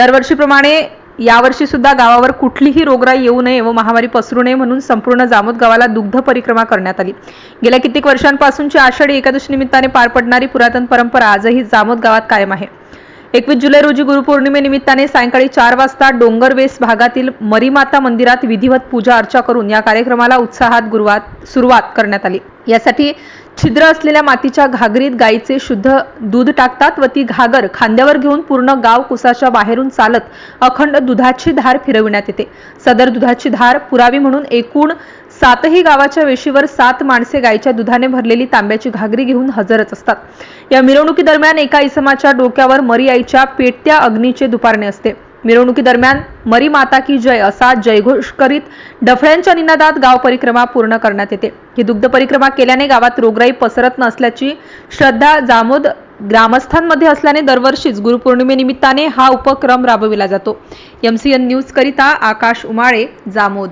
दरवर्षीप्रमाणे यावर्षी सुद्धा गावावर कुठलीही रोगराई येऊ नये व महामारी पसरू नये म्हणून संपूर्ण जामोद गावाला दुग्ध परिक्रमा करण्यात आली. गेल्या कित्येक वर्षांपासूनची आषाढी एकादशी निमित्ताने पार पडणारी पुरातन परंपरा आजही जामोद गावात कायम आहे. एकवीस जुलै रोजी गुरुपौर्णिमेनिमित्ताने सायंकाळी चार वाजता डोंगरवेस भागातील मरीमाता मंदिरात विधिवत पूजा अर्चा करून या कार्यक्रमाला उत्साहात गुरुवात सुरुवात करण्यात आली. यासाठी छिद्र असलेल्या मातीच्या घागरीत गाईचे शुद्ध दूध टाकतात व ती घागर खांद्यावर घेऊन पूर्ण गाव कुसाच्या बाहेरून चालत अखंड दुधाची धार फिरविण्यात येते. सदर दुधाची धार पुरावी म्हणून एकूण सातही गावाच्या वेशीवर सात माणसे गायीच्या दुधाने भरलेली तांब्याची घागरी घेऊन हजरच असतात. या मिरवणुकीदरम्यान एका इसमाच्या डोक्यावर मरी आईच्या पेटत्या अग्नीचे दुपारणे असते. मिरवणुकीदरम्यान मरी माता की जय असा जयघोष करीत डफळ्यांच्या निनादात गाव परिक्रमा पूर्ण करण्यात येते. ही दुग्ध परिक्रमा केल्याने गावात रोगराई पसरत नसल्याची श्रद्धा जामोद ग्रामस्थांमध्ये असल्याने दरवर्षीच गुरुपौर्णिमेनिमित्ताने हा उपक्रम राबविला जातो. एम सी न्यूज न्यूजकरिता आकाश उमाळे जामोद.